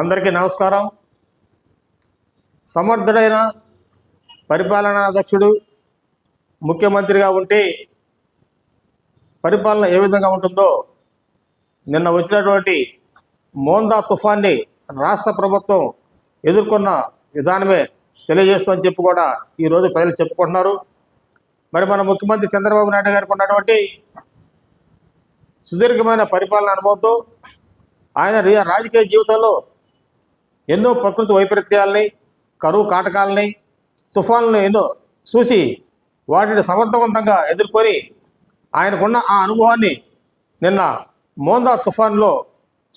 అందరికీ నమస్కారం. సమర్థుడైన పరిపాలనా అధ్యక్షుడు ముఖ్యమంత్రిగా ఉంటే పరిపాలన ఏ విధంగా ఉంటుందో నిన్న వచ్చినటువంటి మోందా తుఫాన్ని రాష్ట్ర ప్రభుత్వం ఎదుర్కొన్న విధానమే తెలియజేస్తుందని చెప్పి కూడా ఈరోజు ప్రజలు చెప్పుకుంటున్నారు. మరి మన ముఖ్యమంత్రి చంద్రబాబు నాయుడు గారికి ఉన్నటువంటి సుదీర్ఘమైన పరిపాలన అనుభవంతో ఆయన రాజకీయ జీవితంలో ఎన్నో ప్రకృతి వైపరీత్యాలని కరువు కాటకాలని తుఫాన్లను ఎన్నో చూసి వాటిని సమర్థవంతంగా ఎదుర్కొని ఆయనకున్న ఆ అనుభవాన్ని నిన్న మోందా తుఫాన్లో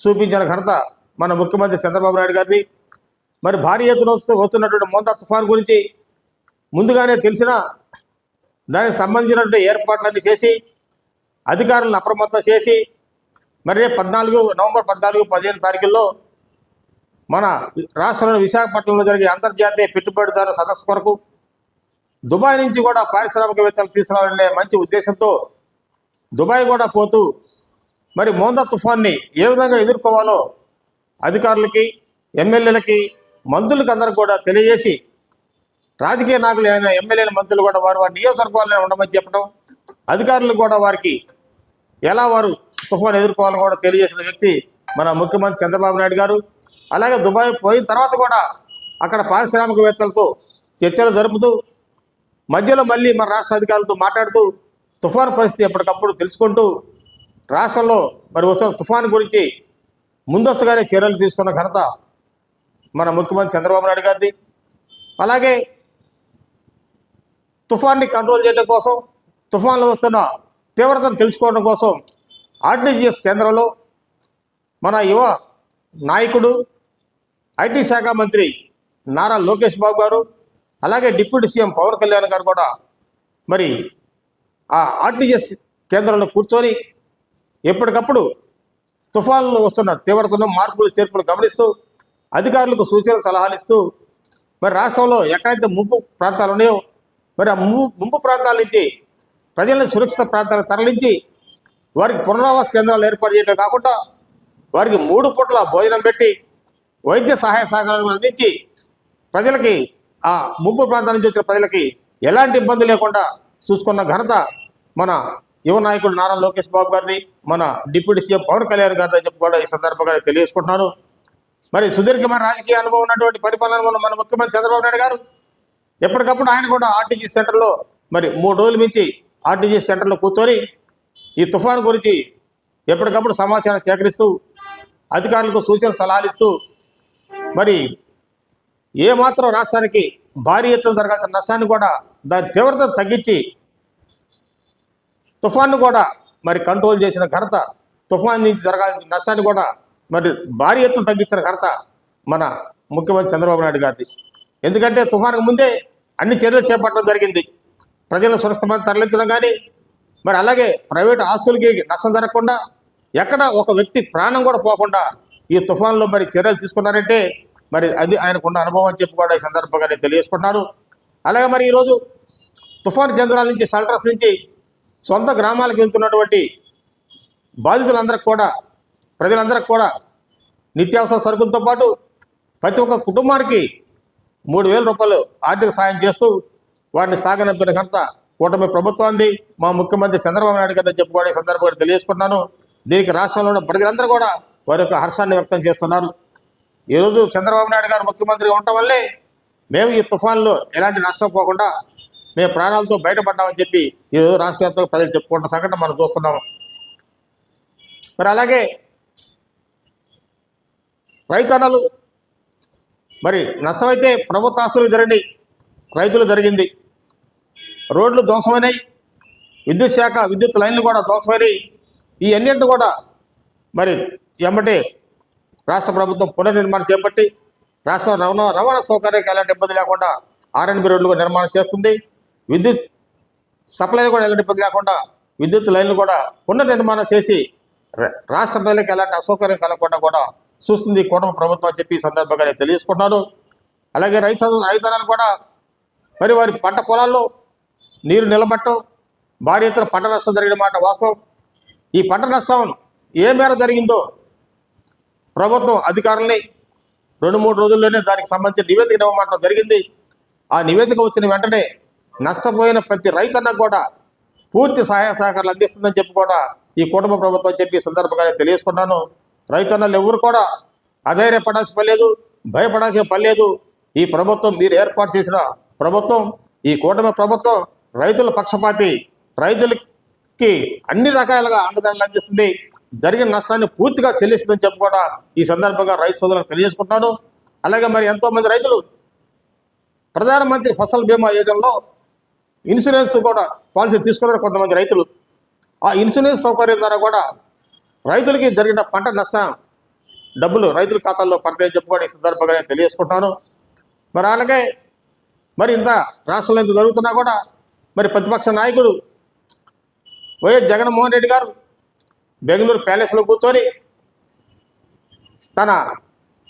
చూపించిన ఘనత మన ముఖ్యమంత్రి చంద్రబాబు నాయుడు గారిది. మరి భారీ ఎత్తున వస్తున్నటువంటి మోందా తుఫాన్ గురించి ముందుగానే తెలిసిన దానికి సంబంధించినటువంటి ఏర్పాట్లన్నీ చేసి అధికారులను అప్రమత్తం చేసి మరి రేపు పద్నాలుగు నవంబర్ పద్నాలుగు పదిహేను తారీఖుల్లో మన రాష్ట్రంలో విశాఖపట్నంలో జరిగే అంతర్జాతీయ పెట్టుబడిదారుల సదస్సు కొరకు దుబాయ్ నుంచి కూడా పారిశ్రామికవేత్తలు తీసుకురావాలనే మంచి ఉద్దేశంతో దుబాయ్ కూడా పోతూ మరి మోందా తుఫాన్ని ఏ విధంగా ఎదుర్కోవాలో అధికారులకి ఎమ్మెల్యేలకి మంత్రులకి అందరికి కూడా తెలియజేసి రాజకీయ నాయకులు అయిన ఎమ్మెల్యేల మంత్రులు కూడా వారు వారి నియోజకవర్గాల్లో ఉండమని చెప్పడం అధికారులు కూడా వారికి ఎలా వారు తుఫాన్ ఎదుర్కోవాలని కూడా తెలియజేసిన వ్యక్తి మన ముఖ్యమంత్రి చంద్రబాబు నాయుడు గారు. అలాగే దుబాయ్ పోయిన తర్వాత కూడా అక్కడ పారిశ్రామికవేత్తలతో చర్చలు జరుపుతూ మధ్యలో మళ్ళీ మన రాష్ట్ర అధికారులతో మాట్లాడుతూ తుఫాను పరిస్థితి ఎప్పటికప్పుడు తెలుసుకుంటూ రాష్ట్రంలో మరి వస్తున్న తుఫాను గురించి ముందస్తుగానే చర్యలు తీసుకున్న ఘనత మన ముఖ్యమంత్రి చంద్రబాబు నాయుడు గారిది. అలాగే తుఫాన్ని కంట్రోల్ చేయడం కోసం తుఫాన్లో వస్తున్న తీవ్రతను తెలుసుకోవడం కోసం ఆర్టీజీఎస్ కేంద్రంలో మన యువ నాయకుడు ఐటీ శాఖ మంత్రి నారా లోకేష్ బాబు గారు అలాగే డిప్యూటీ సీఎం పవన్ కళ్యాణ్ గారు కూడా మరి ఆ ఆర్టీజీఎస్ కేంద్రంలో కూర్చొని ఎప్పటికప్పుడు తుఫాన్లు వస్తున్న తీవ్రతను మార్పులు చేర్పులు గమనిస్తూ అధికారులకు సూచనలు సలహాలు ఇస్తూ మరి రాష్ట్రంలో ఎక్కడైతే ముంపు ప్రాంతాలు ఉన్నాయో మరి ఆ ముంపు ముంపు ప్రాంతాల నుంచి ప్రజలను సురక్షిత ప్రాంతాలకు తరలించి వారికి పునరావాస కేంద్రాలు ఏర్పాటు చేయడం కాకుండా వారికి మూడు పూట్ల భోజనం పెట్టి వైద్య సహాయ సహకారాలను అందించి ప్రజలకి ఆ ముంపు ప్రాంతాల నుంచి వచ్చిన ప్రజలకి ఎలాంటి ఇబ్బంది లేకుండా చూసుకున్న ఘనత మన యువ నాయకుడు నారా లోకేష్ బాబు గారిది మన డిప్యూటీ సీఎం పవన్ కళ్యాణ్ గారిది అని చెప్పి కూడా ఈ సందర్భంగా తెలియజేసుకుంటున్నాను. మరి సుదీర్ఘమైన రాజకీయ అనుభవం ఉన్నటువంటి పరిపాలన ఉన్న మన ముఖ్యమంత్రి చంద్రబాబు నాయుడు గారు ఎప్పటికప్పుడు ఆయన కూడా ఆర్టీజీ సెంటర్లో మరి మూడు రోజుల మించి ఆర్టీజీ సెంటర్లో కూర్చొని ఈ తుఫాను గురించి ఎప్పటికప్పుడు సమాచారం సేకరిస్తూ అధికారులకు సూచన సలహాలు ఇస్తూ మరి ఏమాత్రం రాష్ట్రానికి భారీ ఎత్తున జరగాల్సిన నష్టాన్ని కూడా దాని తీవ్రతను తగ్గించి తుఫాన్ను కూడా మరి కంట్రోల్ చేసిన ఘనత తుఫాన్ నుంచి జరగాల్సిన నష్టాన్ని కూడా మరి భారీ ఎత్తున తగ్గించిన ఘనత మన ముఖ్యమంత్రి చంద్రబాబు నాయుడు గారిది. ఎందుకంటే తుఫాన్కు ముందే అన్ని చర్యలు చేపట్టడం జరిగింది. ప్రజలను సురక్షితమైన తరలించడం కానీ మరి అలాగే ప్రైవేట్ ఆస్తులకి నష్టం జరగకుండా ఎక్కడ ఒక వ్యక్తి ప్రాణం కూడా పోకుండా ఈ తుఫాన్లో మరి చర్యలు తీసుకున్నారంటే మరి అది ఆయనకున్న అనుభవం చెప్పుకోవడం చెప్పి కూడా ఈ సందర్భంగా నేను తెలియజేసుకుంటున్నాను. అలాగే మరి ఈరోజు తుఫాన్ కేంద్రాల నుంచి షెల్టర్స్ నుంచి సొంత గ్రామాలకు వెళ్తున్నటువంటి బాధితులందరికి కూడా ప్రజలందరికి కూడా నిత్యావసర సరుకులతో పాటు ప్రతి ఒక్క కుటుంబానికి మూడు వేల రూపాయలు ఆర్థిక సాయం చేస్తూ వారిని సాగనంపిన ఘనత కూటమి ప్రభుత్వాన్ని మా ముఖ్యమంత్రి చంద్రబాబు నాయుడు గారితో చెప్పుకోవడం ఈ సందర్భంగా తెలియజేసుకుంటున్నాను. దీనికి రాష్ట్రంలో ఉన్న ప్రజలందరూ కూడా వారి యొక్క హర్షాన్ని వ్యక్తం చేస్తున్నారు. ఈరోజు చంద్రబాబు నాయుడు గారు ముఖ్యమంత్రిగా ఉండటం వల్లే మేము ఈ తుఫాన్లో ఎలాంటి నష్టం పోకుండా మేము ప్రాణాలతో బయటపడ్డామని చెప్పి ఈరోజు రాష్ట్ర వ్యాప్తంగా ప్రజలు చెప్పుకుంటున్న సంఘటన మనం చూస్తున్నాము. మరి అలాగే రైతన్నలు మరి నష్టమైతే ప్రభుత్వ ఆస్తులు జరిగి రైతులు జరిగింది. రోడ్లు ధ్వంసమైనాయి విద్యుత్ శాఖ విద్యుత్ లైన్లు కూడా ధ్వంసమైనాయి. ఈ అన్నింటి కూడా మరి ఎమ్మటే రాష్ట్ర ప్రభుత్వం పునర్నిర్మాణం చేపట్టి రాష్ట్రం రవాణా రవాణా సౌకర్యానికి ఎలాంటి ఇబ్బంది లేకుండా ఆర్ఎన్బి రోడ్లు కూడా నిర్మాణం చేస్తుంది. విద్యుత్ సప్లై కూడా ఎలాంటి ఇబ్బంది లేకుండా విద్యుత్ లైన్లు కూడా పునర్నిర్మాణం చేసి రా- రాష్ట్ర ప్రజలకు ఎలాంటి అసౌకర్యం కలగకుండా కూడా చూస్తుంది కుటుంబ ప్రభుత్వం అని చెప్పి సందర్భంగా నేను తెలియజేసుకుంటున్నాను. అలాగే రైతు రైతన్నలు కూడా మరి వారి పంట పొలాల్లో నీరు నిలబట్టడం భారీ ఎత్తున పంట నష్టం జరిగిన మాట వాస్తవం. ఈ పంట నష్టం ఏ మేర జరిగిందో ప్రభుత్వం అధికారుల్ని రెండు మూడు రోజుల్లోనే దానికి సంబంధించిన నివేదిక ఇవ్వమంటం జరిగింది. ఆ నివేదిక వచ్చిన వెంటనే నష్టపోయిన ప్రతి రైతన్నకు కూడా పూర్తి సహాయ సహకారాలు అందిస్తుందని చెప్పి కూడా ఈ కుటుంబ ప్రభుత్వం చెప్పి సందర్భంగానే తెలియజేసుకున్నాను. రైతన్నలు ఎవరు కూడా అధైర్యపడాల్సిన పని లేదు భయపడాల్సిన పని లేదు. ఈ ప్రభుత్వం మీరు ఏర్పాటు చేసిన ప్రభుత్వం ఈ కూటమి ప్రభుత్వం రైతుల పక్షపాతి రైతులకి అన్ని రకాలుగా అండదండలు అందిస్తుంది. జరిగిన నష్టాన్ని పూర్తిగా చెల్లిస్తుందని చెప్పి కూడా ఈ సందర్భంగా రైతు సోదరులకు తెలియజేసుకుంటున్నాను. అలాగే మరి ఎంతోమంది రైతులు ప్రధానమంత్రి ఫసల్ బీమా యోజనలో ఇన్సూరెన్స్ కూడా పాలసీ తీసుకున్నారు కొంతమంది రైతులు. ఆ ఇన్సూరెన్స్ సౌకర్యం ద్వారా కూడా రైతులకి జరిగిన పంట నష్టం డబ్బులు రైతుల ఖాతాల్లో పడతాయని చెప్పి కూడా ఈ సందర్భంగా నేను తెలియజేసుకుంటున్నాను. మరి అలాగే మరి ఇంత రాష్ట్రంలో ఇంత జరుగుతున్నా కూడా మరి ప్రతిపక్ష నాయకుడు వైఎస్ జగన్మోహన్ రెడ్డి గారు బెంగళూరు ప్యాలెస్లో కూర్చొని తన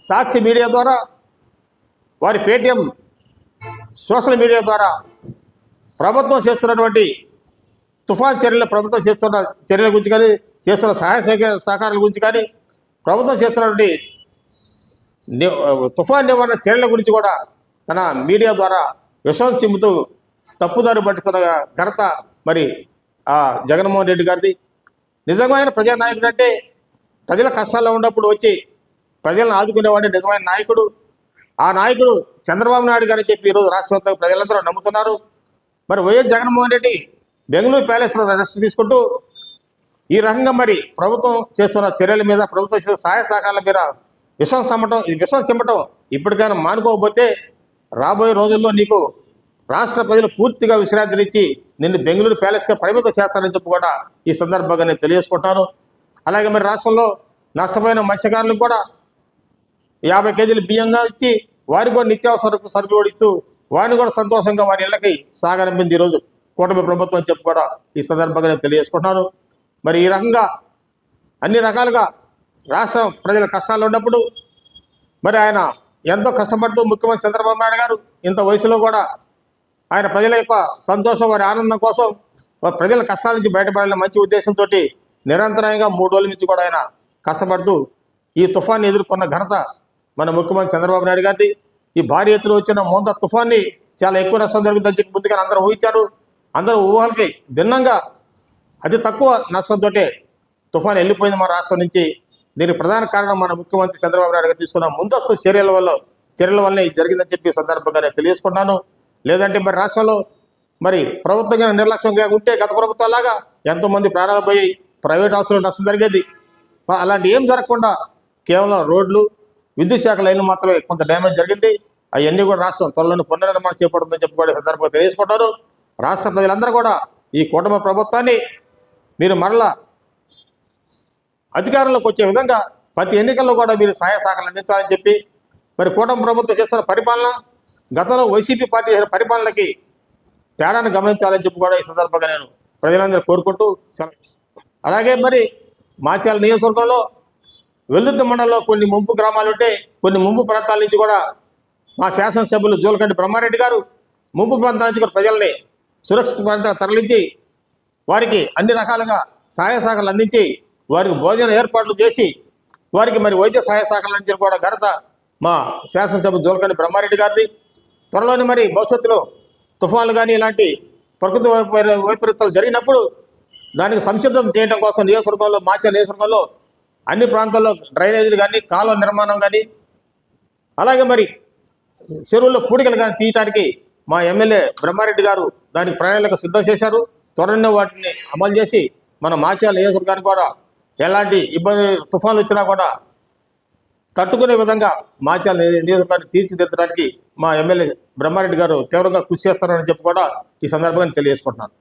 సాక్షి మీడియా ద్వారా వారి పేటిఎం సోషల్ మీడియా ద్వారా ప్రభుత్వం చేస్తున్నటువంటి తుఫాన్ చర్యలు ప్రభుత్వం చేస్తున్న చర్యల గురించి కానీ చేస్తున్న సహాయ సహకారాల గురించి కానీ ప్రభుత్వం చేస్తున్నటువంటి ని- తుఫాన్ నివారణ చర్యల గురించి కూడా తన మీడియా ద్వారా విషం చిమ్ముతూ తప్పుదారి పట్టుతున్న ఘనత మరి ఆ జగన్మోహన్ రెడ్డి గారిది. నిజమైన ప్రజానాయకుడు అంటే ప్రజల కష్టాల్లో ఉన్నప్పుడు వచ్చి ప్రజలను ఆదుకునేవాడే నిజమైన నాయకుడు. ఆ నాయకుడు చంద్రబాబు నాయుడు గారని చెప్పి ఈరోజు రాష్ట్ర ప్రజలందరూ నమ్ముతున్నారు. మరి వైఎస్ జగన్మోహన్ రెడ్డి బెంగళూరు ప్యాలెస్లో రెస్ట్ తీసుకుంటూ ఈ రకంగా మరి ప్రభుత్వం చేస్తున్న చర్యల మీద ప్రభుత్వం చేస్తున్న సహాయ సహకారాల మీద విశ్వం సమ్మటం ఈ విషం చిమ్మటం ఇప్పటికైనా మానుకోకపోతే రాబోయే రోజుల్లో నీకు రాష్ట్ర ప్రజలు పూర్తిగా విశ్రాంతినిచ్చి నిన్ను బెంగళూరు ప్యాలెస్గా పరిమితం చేస్తారని చెప్పి కూడా ఈ సందర్భంగా నేను తెలియజేసుకుంటాను. అలాగే మరి రాష్ట్రంలో నష్టపోయిన మత్స్యకారులకు కూడా యాభై కేజీలు బియ్యంగా ఇచ్చి వారికి కూడా నిత్యావసర సరుకులు కూడా ఇస్తూ వారిని కూడా సంతోషంగా వారి ఇళ్ళకి సాగనంపింది ఈరోజు కూటమి ప్రభుత్వం అని చెప్పి కూడా ఈ సందర్భంగా నేను తెలియజేసుకుంటున్నాను మరి ఈ రకంగా అన్ని రకాలుగా రాష్ట్ర ప్రజల కష్టాలు ఉన్నప్పుడు మరి ఆయన ఎంతో కష్టపడుతూ ముఖ్యమంత్రి చంద్రబాబు నాయుడు గారు ఇంత వయసులో కూడా ఆయన ప్రజల యొక్క సంతోషం వారి ఆనందం కోసం వారి ప్రజల కష్టాల నుంచి బయటపడాలనే మంచి ఉద్దేశంతో నిరంతరాయంగా మూడు రోజుల నుంచి కూడా ఆయన కష్టపడుతూ ఈ తుఫాన్ని ఎదుర్కొన్న ఘనత మన ముఖ్యమంత్రి చంద్రబాబు నాయుడు గారిది. ఈ భారీ ఎత్తున వచ్చిన మోంత తుఫాన్ని చాలా ఎక్కువ నష్టం జరుగుతుందని చెప్పి ముందుగా అందరూ ఊహించారు. అందరూ ఊహలకి భిన్నంగా అతి తక్కువ నష్టంతో తుఫాన్ వెళ్ళిపోయింది మన రాష్ట్రం నుంచి. దీనికి ప్రధాన కారణం మన ముఖ్యమంత్రి చంద్రబాబు నాయుడు గారు తీసుకున్న ముందస్తు చర్యల వల్ల చర్యల వల్లనే ఇది జరిగిందని చెప్పి సందర్భంగా నేను తెలియజేసుకున్నాను లేదంటే మరి రాష్ట్రంలో మరి ప్రభుత్వంగా నిర్లక్ష్యంగా ఉంటే గత ప్రభుత్వం లాగా ఎంతోమంది ప్రాణాలు పోయి ప్రైవేట్ హాస్పిటల్ నష్టం జరిగేది. అలాంటి ఏం జరగకుండా కేవలం రోడ్లు విద్యుత్ శాఖ లైన్లు మాత్రమే కొంత డ్యామేజ్ జరిగింది. అవన్నీ కూడా రాష్ట్రం త్వరలోనే పునర్నిర్మాణం చేపడుతుందని చెప్పుకోవడం సందర్భంగా తెలియజేసుకుంటారు రాష్ట్ర ప్రజలందరూ కూడా ఈ కుటుంబ ప్రభుత్వాన్ని మీరు మరలా అధికారంలోకి వచ్చే విధంగా ప్రతి ఎన్నికల్లో కూడా మీరు సహాయ సహకారాలు అందించాలని చెప్పి మరి కూటమి ప్రభుత్వం చేస్తున్న పరిపాలన గతంలో వైసీపీ పార్టీ చేసిన పరిపాలనకి తేడాను గమనించాలని చెప్పి కూడా ఈ సందర్భంగా నేను ప్రజలందరూ కోరుకుంటూ అలాగే మరి మాచాల నియోజకవర్గంలో వెల్లుద్ది మండలంలో కొన్ని ముంపు గ్రామాలు ఉంటే కొన్ని ముంపు ప్రాంతాల నుంచి కూడా మా శాసనసభ్యులు జోలకంటి బ్రహ్మారెడ్డి గారు ముంపు ప్రాంతాల నుంచి కూడా ప్రజల్ని సురక్షిత ప్రాంతాలకు తరలించి వారికి అన్ని రకాలుగా సహాయ శాఖలు అందించి వారికి భోజన ఏర్పాట్లు చేసి వారికి మరి వైద్య సహాయ శాఖలు అందించిన కూడా ఘనత మా శాసనసభ జోలకండి బ్రహ్మారెడ్డి గారిది. త్వరలోని మరి భవిష్యత్తులో తుఫాన్లు కానీ ఇలాంటి ప్రకృతి వైపరీ- వైపరీత్యాలు జరిగినప్పుడు దానికి సంసిద్ధం చేయడం కోసం నియోజకవర్గంలో మాచా నియోజకవర్గంలో అన్ని ప్రాంతాల్లో డ్రైనేజీలు కానీ కాలువ నిర్మాణం కానీ అలాగే మరి చెరువుల్లో పూడికలు కానీ తీయటానికి మా ఎమ్మెల్యే బ్రహ్మారెడ్డి గారు దానికి ప్రణాళిక సిద్ధం చేశారు. త్వరలో వాటిని అమలు చేసి మన మాచాల నియోజకవర్గానికి కూడా ఎలాంటి ఇబ్బంది తుఫాన్లు వచ్చినా కూడా తట్టుకునే విధంగా మాచాల నియోజకవర్గాన్ని తీర్చిదిద్దడానికి మా ఎమ్మెల్యే బ్రహ్మారెడ్డి గారు తీవ్రంగా కృషి చేస్తారని చెప్పి కూడా ఈ సందర్భంగా తెలియజేసుకుంటున్నాను.